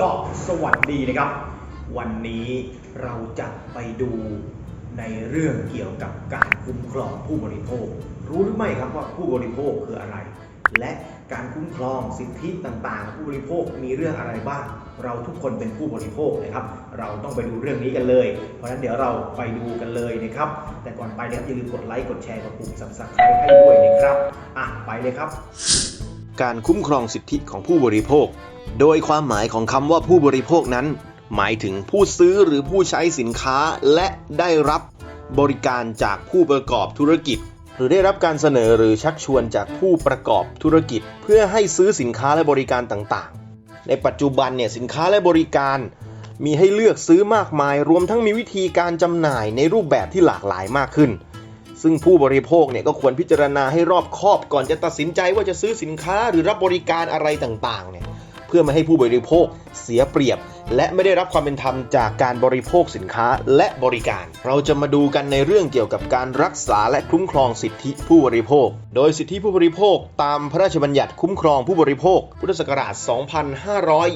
ก็สวัสดีนะครับ วันนี้เราจะไปดูในเรื่องเกี่ยวกับการคุ้มครองผู้บริโภค รู้หรือไม่ครับว่าผู้บริโภคคืออะไร และการคุ้มครองสิทธิต่างๆ ผู้บริโภคมีเรื่องอะไรบ้าง เราทุกคนเป็นผู้บริโภคนะครับ เราต้องไปดูเรื่องนี้กันเลย เพราะฉะนั้นเดี๋ยวเราไปดูกันเลยนะครับ แต่ก่อนไปนะครับอย่าลืมกดไลค์กดแชร์กดปุ่ม subscribe ให้ด้วยนะครับอะไปเลยครับ การคุ้มครองสิทธิของผู้บริโภค โดยความหมายของคำว่าผู้บริโภคนั้น หมายถึงผู้ซื้อหรือผู้ใช้สินค้าและได้รับบริการจากผู้ประกอบธุรกิจ หรือได้รับการเสนอหรือชักชวนจากผู้ประกอบธุรกิจ เพื่อให้ซื้อสินค้าและบริการต่างๆ ในปัจจุบันเนี่ยสินค้าและบริการ มีให้เลือกซื้อมากมาย รวมทั้งมีวิธีการจำหน่ายในรูปแบบที่หลากหลายมากขึ้น ซึ่งผู้บริโภคเนี่ยก็ควรพิจารณาให้รอบคอบก่อนจะตัดสินใจว่าจะซื้อสินค้าหรือรับบริการอะไรต่างๆเนี่ยเพื่อไม่ให้ผู้บริโภคเสียเปรียบ และไม่ได้รับความเป็นธรรมจากการบริโภคสินค้าและบริการ เราจะมาดูกันในเรื่องเกี่ยวกับการรักษาและคุ้มครองสิทธิผู้บริโภค โดยสิทธิผู้บริโภคตามพระราชบัญญัติคุ้มครองผู้บริโภค พุทธศักราช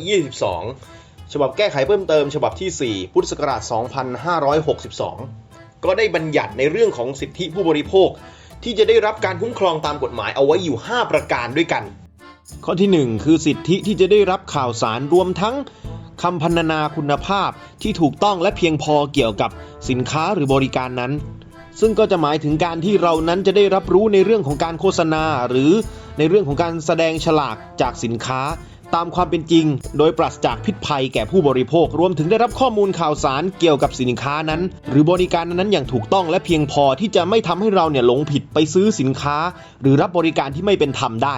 2522 ฉบับแก้ไขเพิ่มเติม ฉบับที่ 4 พุทธศักราช 2562 ก็ได้บัญญัติในเรื่องของสิทธิผู้บริโภค ที่จะได้รับการคุ้มครองตามกฎหมายเอาไว้อยู่ 5 ประการด้วยกัน ข้อที่ 1 คือสิทธิที่จะได้รับข่าวสารรวมทั้งคำพรรณนาคุณภาพที่ถูกต้องและเพียงพอเกี่ยวกับสินค้าหรือบริการนั้น ซึ่งก็จะหมายถึงการที่เรานั้นจะได้รับรู้ในเรื่องของการโฆษณา หรือในเรื่องของการแสดงฉลากจากสินค้า ตามความเป็นจริง โดยปราศจากพิษภัยแก่ผู้บริโภค รวมถึงได้รับข้อมูลข่าวสารเกี่ยวกับสินค้านั้น หรือบริการนั้นๆอย่างถูกต้องและเพียงพอที่จะไม่ทำให้เราเนี่ยหลงผิดไปซื้อสินค้า หรือรับบริการที่ไม่เป็นธรรมได้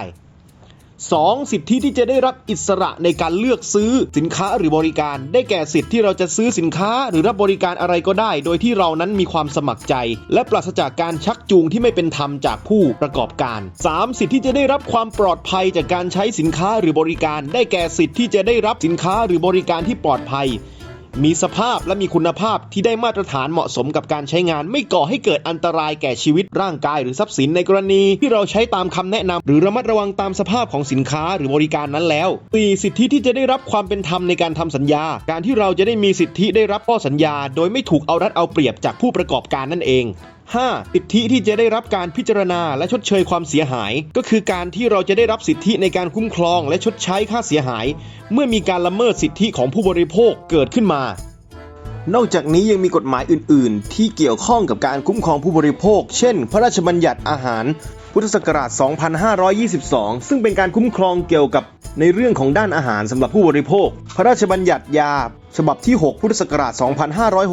2. สิทธิที่จะได้รับอิสระในการเลือกซื้อสินค้าหรือบริการ ได้แก่สิทธิที่เราจะซื้อสินค้าหรือรับบริการอะไรก็ได้ โดยที่เรานั้นมีความสมัครใจ และปราศจากการชักจูงที่ไม่เป็นธรรมจากผู้ประกอบการ 3. สิทธิที่จะได้รับความปลอดภัยจากการใช้สินค้าหรือบริการ ได้แก่สิทธิที่จะได้รับสินค้าหรือบริการที่ปลอดภัย มีสภาพและมีคุณภาพที่ได้มาตรฐานเหมาะสมกับการใช้งาน ไม่ก่อให้เกิดอันตรายแก่ชีวิตร่างกายหรือทรัพย์สินในกรณี ที่เราใช้ตามคำแนะนำหรือระมัดระวังตามสภาพของสินค้าหรือบริการนั้นแล้ว 4. สิทธิที่จะได้รับความเป็นธรรมในการทำสัญญา การที่เราจะได้มีสิทธิได้รับข้อสัญญา โดยไม่ถูกเอารัดเอาเปรียบจากผู้ประกอบการนั่นเอง 5. สิทธิที่จะได้รับการพิจารณาและชดเชยความเสียหาย ก็คือการที่เราจะได้รับสิทธิในการคุ้มครองและชดใช้ค่าเสียหาย เมื่อมีการละเมิดสิทธิของผู้บริโภคเกิดขึ้นมา นอกจากนี้ยังมีกฎหมายอื่น ๆ ที่เกี่ยวข้องกับการคุ้มครองผู้บริโภค เช่น พระราชบัญญัติอาหาร พุทธศักราช 2522 ซึ่งเป็นการคุ้มครองเกี่ยวกับในเรื่องของด้านอาหารสำหรับผู้บริโภค พระราชบัญญัติยา ฉบับที่ 6 พุทธศักราช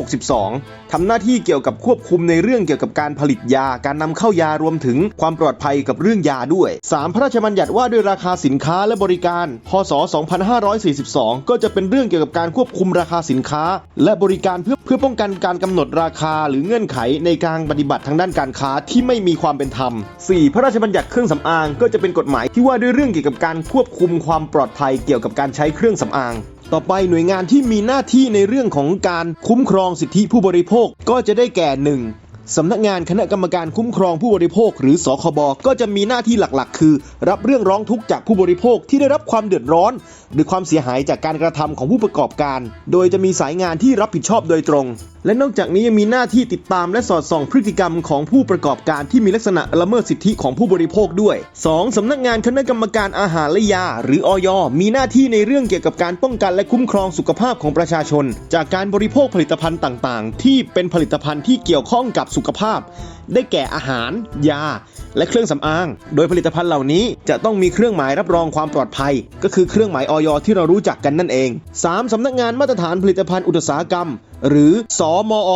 2562 ทำหน้าที่เกี่ยวกับควบคุมในเรื่องเกี่ยวกับการผลิตยา การนำเข้ายารวมถึงความปลอดภัยกับเรื่องยาด้วย 3. พระราชบัญญัติว่าด้วยราคาสินค้าและบริการ พศ 2542 ก็จะเป็นเรื่องเกี่ยวกับการควบคุมราคาสินค้า และบริการเพื่อเพื่อป้องกันการกำหนดราคาหรือเงื่อนไขในการปฏิบัติทางด้านการค้าที่ไม่มีความเป็นธรรม 4. พระราชบัญญัติเครื่องสำอางก็จะเป็นกฎหมายที่ว่าด้วยเรื่องเกี่ยวกับการควบคุมความปลอดภัยเกี่ยวกับการใช้เครื่องสำอาง ต่อไปหน่วยงานที่มีหน้าที่ในเรื่องของการคุ้มครองสิทธิผู้บริโภคก็จะได้แก่ 1. สำนักงานคณะกรรมการคุ้มครองผู้บริโภคหรือสคบก็จะมีหน้าที่หลักๆ คือ รับเรื่องร้องทุกข์จากผู้บริโภคที่ได้รับความเดือดร้อน หรือความเสียหายจากการกระทำของผู้ประกอบการ โดยจะมีสายงานที่รับผิดชอบโดยตรง และนอกจากนี้ยังมีหน้าที่ติดตามและสอดส่องพฤติกรรมของผู้ประกอบการที่มีลักษณะละเมิดสิทธิของผู้บริโภคด้วย 2. สำนักงานคณะกรรมการอาหารและยา หรืออยมีหน้าที่ในเรื่องเกี่ยวกับการป้องกันและคุ้มครองสุขภาพของประชาชน จากการบริโภคผลิตภัณฑ์ต่าง ๆ ที่เป็นผลิตภัณฑ์ที่เกี่ยวข้องกับสุขภาพ ได้แก่อาหาร ยา และเครื่องสำอาง โดยผลิตภัณฑ์เหล่านี้จะต้องมีเครื่องหมายรับรองความปลอดภัย ก็คือเครื่องหมายออยที่เรารู้จักกันนั่นเอง 3. สำนักงานมาตรฐานผลิตภัณฑ์อุตสาหกรรม หรือสอมอ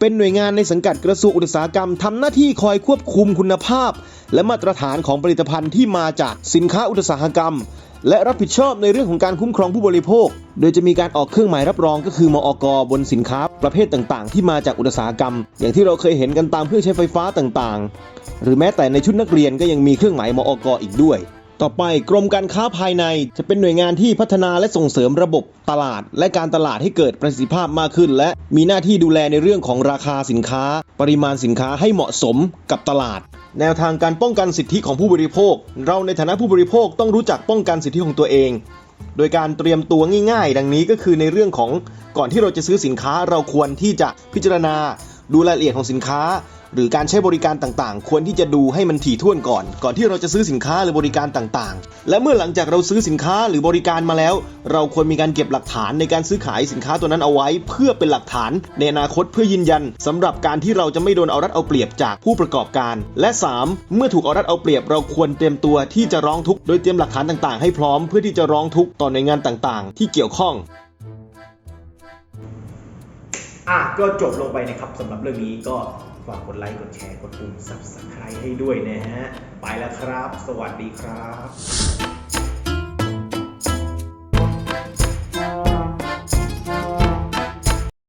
เป็นหน่วยงานในสังกัดกระทรวงอุตสาหกรรมทำหน้าที่คอยควบคุมคุณภาพ และมาตรฐานของผลิตภัณฑ์ที่มาจากสินค้าอุตสาหกรรม และรับผิดชอบในเรื่องของการคุ้มครองผู้บริโภค โดยจะมีการออกเครื่องหมายรับรองก็คือมอกบนสินค้าประเภทต่างๆ ที่มาจากอุตสาหกรรม อย่างที่เราเคยเห็นกันตามเครื่องใช้ไฟฟ้าต่างๆ หรือแม้แต่ในชุดนักเรียนก็ยังมีเครื่องหมายมอกอีกด้วย ต่อไปกรมการค้าภายในจะเป็นหน่วยงานที่พัฒนาและส่งเสริมระบบตลาด และการตลาดให้เกิดประสิทธิภาพมากขึ้น และมีหน้าที่ดูแลในเรื่องของราคาสินค้า ปริมาณสินค้าให้เหมาะสมกับตลาด แนวทางการป้องกันสิทธิของผู้บริโภค เราในฐานะผู้บริโภคต้องรู้จักป้องกันสิทธิของตัวเอง โดยการเตรียมตัวง่าย ๆ ดังนี้ก็คือในเรื่องของก่อนที่เราจะซื้อสินค้าเราควรที่จะพิจารณาดูรายละเอียดของสินค้า หรือการใช้บริการต่างๆ ควรที่จะดูให้มันถี่ถ้วนก่อน ก่อนที่เราจะซื้อสินค้าหรือบริการต่างๆ และเมื่อหลังจากเราซื้อสินค้าหรือบริการมาแล้ว เราควรมีการเก็บหลักฐานในการซื้อขายสินค้าตัวนั้นเอาไว้ เพื่อเป็นหลักฐาน ในอนาคตเพื่อยืนยันสำหรับการที่เราจะไม่โดนเอารัดเอาเปรียบจากผู้ประกอบการ และ 3 เมื่อถูกเอารัดเอาเปรียบ เราควรเตรียมตัวที่จะร้องทุกข์โดยเตรียมหลักฐานต่างๆ ให้พร้อมเพื่อที่จะร้องทุกข์ต่อหน่วยงานต่างๆ ที่เกี่ยวข้องอะก็จบลงไปนะครับสำหรับเรื่องนี้ก็ ฝากกดไลค์ กดแชร์ กดปุ่ม subscribe ให้ด้วยนะฮะ ไปแล้วครับ สวัสดีครับ